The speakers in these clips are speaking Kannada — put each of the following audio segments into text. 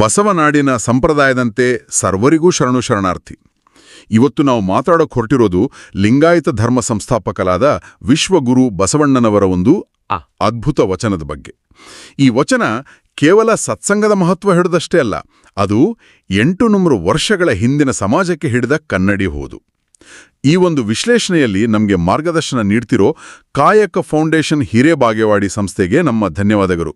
ಬಸವನಾಡಿನ ಸಂಪ್ರದಾಯದಂತೆ ಸರ್ವರಿಗೂ ಶರಣು ಶರಣಾರ್ಥಿ. ಇವತ್ತು ನಾವು ಮಾತಾಡೋಕೆ ಹೊರಟಿರೋದು ಲಿಂಗಾಯತ ಧರ್ಮ ಸಂಸ್ಥಾಪಕಲಾದ ವಿಶ್ವಗುರು ಬಸವಣ್ಣನವರ ಒಂದು. ಅದ್ಭುತ ವಚನದ ಬಗ್ಗೆ. ಈ ವಚನ ಕೇವಲ ಸತ್ಸಂಗದ ಮಹತ್ವ ಹಿಡಿದಷ್ಟೇ ಅಲ್ಲ ಅದು ಎಂಟು ನೂರು ವರ್ಷಗಳ ಹಿಂದಿನ ಸಮಾಜಕ್ಕೆ ಹಿಡಿದ ಕನ್ನಡಿ ಹೋದು. ಈ ಒಂದು ವಿಶ್ಲೇಷಣೆಯಲ್ಲಿ ನಮಗೆ ಮಾರ್ಗದರ್ಶನ ನೀಡ್ತಿರೋ ಕಾಯಕ ಫೌಂಡೇಶನ್ ಹಿರೇಬಾಗೇವಾಡಿ ಸಂಸ್ಥೆಗೆ ನಮ್ಮ ಧನ್ಯವಾದಗಳು.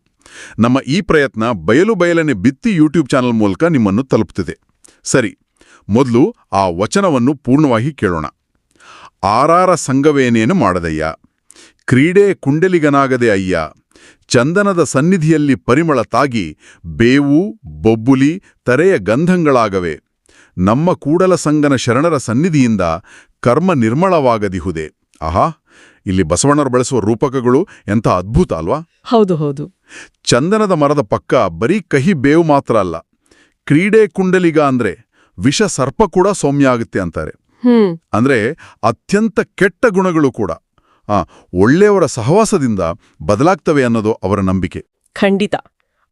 ನಮ್ಮ ಈ ಪ್ರಯತ್ನ ಬಯಲು ಬಯಲನೆ ಬಿತ್ತಿ ಯೂಟ್ಯೂಬ್ ಚಾನಲ್ ಮೂಲಕ ನಿಮ್ಮನ್ನು ತಲುಪುತ್ತಿದೆ ಸರಿ, ಮೊದಲು ಆ ವಚನವನ್ನು ಪೂರ್ಣವಾಗಿ ಕೇಳೋಣ. ಆರಾರ ಸಂಘವೇನೇನು ಮಾಡದಯ್ಯ? ಕ್ರೀಡೆ ಕುಂಡಲಿಗನಾಗದೆ ಅಯ್ಯ? ಚಂದನದ ಸನ್ನಿಧಿಯಲ್ಲಿ ಪರಿಮಳ ತಾಗಿ ಬೇವು, ಬೊಬ್ಬುಲಿ, ತರೆಯ ಗಂಧಗಳಾಗವೆ. ನಮ್ಮ ಕೂಡಲ ಸಂಗನ ಶರಣರ ಸನ್ನಿಧಿಯಿಂದ ಕರ್ಮ ನಿರ್ಮಳವಾಗದಿಹುದೆ. ಆಹಾ ಇಲ್ಲಿ ಬಸವಣ್ಣರು ಬಳಸುವ ರೂಪಕಗಳು ಎಂಥ ಅದ್ಭುತ ಅಲ್ವಾ? ಹೌದು ಹೌದು. ಚಂದನದ ಮರದ ಪಕ್ಕ ಬರೀ ಕಹಿ ಬೇವು ಮಾತ್ರ ಅಲ್ಲ ಕ್ರೀಡೆ ಕುಂಡಲಿಗ ಅಂದ್ರೆ ವಿಷ ಸರ್ಪ ಕೂಡ ಸೌಮ್ಯ ಆಗುತ್ತೆ ಅಂತಾರೆ. ಅಂದ್ರೆ ಅತ್ಯಂತ ಕೆಟ್ಟ ಗುಣಗಳು ಕೂಡ. ಆ ಒಳ್ಳೆಯವರ ಸಹವಾಸದಿಂದ ಬದಲಾಗ್ತವೆ ಅನ್ನೋದು ಅವರ ನಂಬಿಕೆ. ಖಂಡಿತ.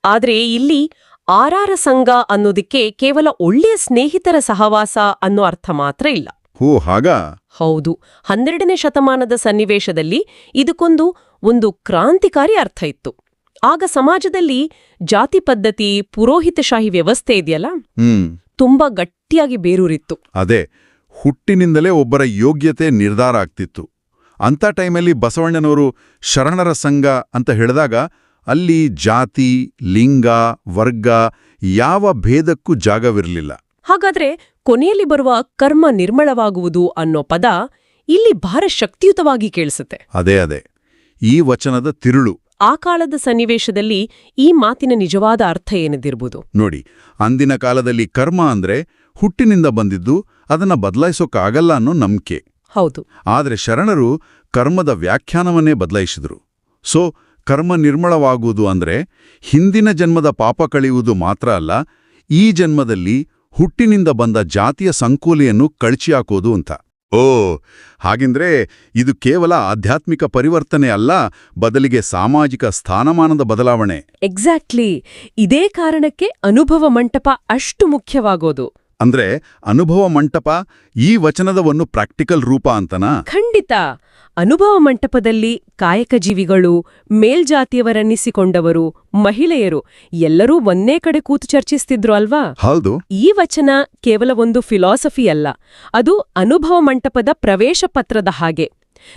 ಆದರೆ ಇಲ್ಲಿ ಆರಾರ ಸಂಘ ಅನ್ನೋದಕ್ಕೆ ಕೇವಲ ಒಳ್ಳೆಯ ಸ್ನೇಹಿತರ ಸಹವಾಸ ಅನ್ನೋ ಅರ್ಥ ಮಾತ್ರ ಇಲ್ಲ. ಹೋ ಹಾಗ? ಹೌದು. ಹನ್ನೆರಡನೇ ಶತಮಾನದ ಸನ್ನಿವೇಶದಲ್ಲಿ ಇದಕ್ಕೊಂದು ಒಂದು ಕ್ರಾಂತಿಕಾರಿ ಅರ್ಥ ಇತ್ತು. ಆಗ ಸಮಾಜದಲ್ಲಿ ಜಾತಿ ಪದ್ಧತಿ ಪುರೋಹಿತಶಾಹಿ ವ್ಯವಸ್ಥೆ ಇದೆಯಲ್ಲ? ಹ್ಮ್. ತುಂಬಾ ಗಟ್ಟಿಯಾಗಿ ಬೇರೂರಿತ್ತು. ಅದೇ ಹುಟ್ಟಿನಿಂದಲೇ ಒಬ್ಬರ ಯೋಗ್ಯತೆ ನಿರ್ಧಾರ ಆಗ್ತಿತ್ತು. ಅಂಥ ಟೈಮಲ್ಲಿ ಬಸವಣ್ಣನವರು ಶರಣರ ಸಂಘ ಅಂತ ಹೇಳಿದಾಗ ಅಲ್ಲಿ ಜಾತಿ ಲಿಂಗ ವರ್ಗ ಯಾವ ಭೇದಕ್ಕೂ ಜಾಗವಿರಲಿಲ್ಲ. ಹಾಗಾದ್ರೆ ಕೊನೆಯಲ್ಲಿ ಬರುವ ಕರ್ಮ ನಿರ್ಮಳವಾಗುವುದು ಅನ್ನೋ ಪದ ಇಲ್ಲಿ ಬಹಳ ಶಕ್ತಿಯುತವಾಗಿ ಕೇಳಿಸುತ್ತೆ. ಅದೇ ಅದೇ. ಈ ವಚನದ ತಿರುಳು. ಆ ಕಾಲದ ಸನ್ನಿವೇಶದಲ್ಲಿ ಈ ಮಾತಿನ ನಿಜವಾದ ಅರ್ಥ ಏನಿದ್ದಿರ್ಬೋದು ನೋಡಿ ಅಂದಿನ ಕಾಲದಲ್ಲಿ ಕರ್ಮ ಅಂದ್ರೆ ಹುಟ್ಟಿನಿಂದ ಬಂದಿದ್ದು ಅದನ್ನ ಬದಲಾಯಿಸೋಕ್ಕಾಗಲ್ಲ ಅನ್ನೋ ನಂಬಿಕೆ. ಹೌದು. ಆದರೆ ಶರಣರು ಕರ್ಮದ ವ್ಯಾಖ್ಯಾನವನ್ನೇ ಬದಲಾಯಿಸಿದರು. ಸೊ ಕರ್ಮ ನಿರ್ಮಳವಾಗುವುದು ಅಂದ್ರೆ ಹಿಂದಿನ ಜನ್ಮದ ಪಾಪ ಕಳೆಯುವುದು ಮಾತ್ರ ಅಲ್ಲ, ಈ ಜನ್ಮದಲ್ಲಿ ಹುಟ್ಟಿನಿಂದ ಬಂದ ಜಾತಿಯ ಸಂಕೋಲೆಯನ್ನು ಕಳಚಿಹಾಕೋದು ಅಂತ. ಓ, ಹಾಗೆಂದ್ರೆ ಇದು ಕೇವಲ ಆಧ್ಯಾತ್ಮಿಕ ಪರಿವರ್ತನೆ ಅಲ್ಲ, ಬದಲಿಗೆ ಸಾಮಾಜಿಕ ಸ್ಥಾನಮಾನದ ಬದಲಾವಣೆ. ಎಕ್ಸಾಕ್ಟ್ಲಿ ಇದೇ ಕಾರಣಕ್ಕೆ ಅನುಭವ ಮಂಟಪ ಅಷ್ಟು ಮುಖ್ಯವಾಗೋದು. ಅಂದ್ರೆ ಅನುಭವ ಮಂಟಪ ಈ ವಚನದ ಒಂದು ಪ್ರಾಕ್ಟಿಕಲ್ ರೂಪ ಅಂತನಾ? ಖಂಡಿತ. ಅನುಭವ ಮಂಟಪದಲ್ಲಿ ಕಾಯಕ ಜೀವಿಗಳು ಮೇಲ್ಜಾತಿಯವರನ್ನಿಸಿಕೊಂಡವರು ಮಹಿಳೆಯರು ಎಲ್ಲರೂ ಒಂದೇ ಕಡೆ ಕೂತು ಚರ್ಚಿಸ್ತಿದ್ರು ಅಲ್ವಾ? ಹೌದು. ಈ ವಚನ ಕೇವಲ ಒಂದು ಫಿಲಾಸಫಿ ಅಲ್ಲ ಅದು ಅನುಭವ ಮಂಟಪದ ಪ್ರವೇಶ ಪತ್ರದ ಹಾಗೆ.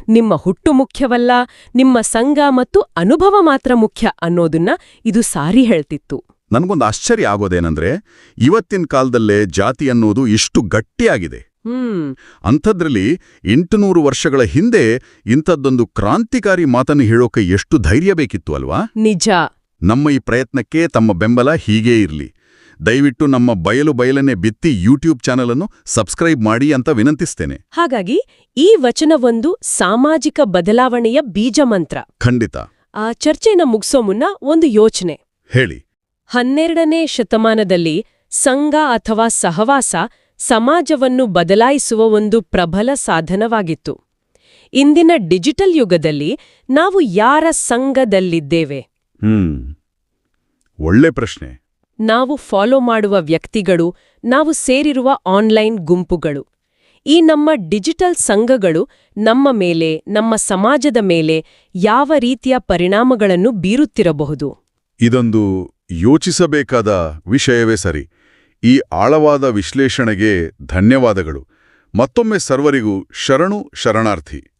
ನಿಮ್ಮ ಹುಟ್ಟು ಮುಖ್ಯವಲ್ಲ ನಿಮ್ಮ ಸಂಘ ಮತ್ತು ಅನುಭವ ಮಾತ್ರ ಮುಖ್ಯ ಅನ್ನೋದನ್ನ ಇದು ಸಾರಿ ಹೇಳ್ತಿತ್ತು. ನನಗೊಂದು ಆಶ್ಚರ್ಯ ಆಗೋದೇನಂದ್ರೆ ಇವತ್ತಿನ ಕಾಲದಲ್ಲೇ ಜಾತಿ ಅನ್ನೋದು ಇಷ್ಟು ಗಟ್ಟಿಯಾಗಿದೆ. ಹ್ಮ್. ಅಂಥದ್ರಲ್ಲಿ ಎಂಟುನೂರು ವರ್ಷಗಳ ಹಿಂದೆ ಇಂಥದ್ದೊಂದು ಕ್ರಾಂತಿಕಾರಿ ಮಾತನ್ನು ಹೇಳೋಕೆ ಎಷ್ಟು ಧೈರ್ಯ ಬೇಕಿತ್ತು ಅಲ್ವಾ? ನಿಜ. ನಮ್ಮ ಈ ಪ್ರಯತ್ನಕ್ಕೆ ತಮ್ಮ ಬೆಂಬಲ ಹೀಗೇ ಇರಲಿ. ದಯವಿಟ್ಟು ನಮ್ಮ ಬಯಲು ಬಯಲನೆ ಬಿತ್ತಿ ಯೂಟ್ಯೂಬ್ ಚಾನೆಲ್ ಅನ್ನು ಸಬ್ಸ್ಕ್ರೈಬ್ ಮಾಡಿ ಅಂತ ವಿನಂತಿಸ್ತೇನೆ. ಹಾಗಾಗಿ ಈ ವಚನವೊಂದು ಸಾಮಾಜಿಕ ಬದಲಾವಣೆಯ ಬೀಜ ಮಂತ್ರ ಖಂಡಿತ. ಆ ಚರ್ಚೆನ ಮುಗಿಸೋ ಮುನ್ನ ಒಂದು ಯೋಚನೆ. ಹೇಳಿ. ಹನ್ನೆರಡನೇ ಶತಮಾನದಲ್ಲಿ ಸಂಘ ಅಥವಾ ಸಹವಾಸ ಸಮಾಜವನ್ನು ಬದಲಾಯಿಸುವ ಒಂದು ಪ್ರಬಲ ಸಾಧನವಾಗಿತ್ತು. ಇಂದಿನ ಡಿಜಿಟಲ್ ಯುಗದಲ್ಲಿ ನಾವು ಯಾರ ಸಂಘದಲ್ಲಿದ್ದೇವೆ? ಒಳ್ಳೆ ಪ್ರಶ್ನೆ. ನಾವು ಫಾಲೋ ಮಾಡುವ ವ್ಯಕ್ತಿಗಳು ನಾವು ಸೇರಿರುವ ಆನ್ಲೈನ್ ಗುಂಪುಗಳು. ಈ ನಮ್ಮ ಡಿಜಿಟಲ್ ಸಂಘಗಳು ನಮ್ಮ ಮೇಲೆ ನಮ್ಮ ಸಮಾಜದ ಮೇಲೆ ಯಾವ ರೀತಿಯ ಪರಿಣಾಮಗಳನ್ನು ಬೀರುತ್ತಿರಬಹುದು? ಇದೊಂದು ಯೋಚಿಸಬೇಕಾದ ವಿಷಯವೇ ಸರಿ. ಈ ಆಳವಾದ ವಿಶ್ಲೇಷಣೆಗೆ ಧನ್ಯವಾದಗಳು. ಮತ್ತೊಮ್ಮೆ ಸರ್ವರಿಗೂ ಶರಣು ಶರಣಾರ್ಥಿ.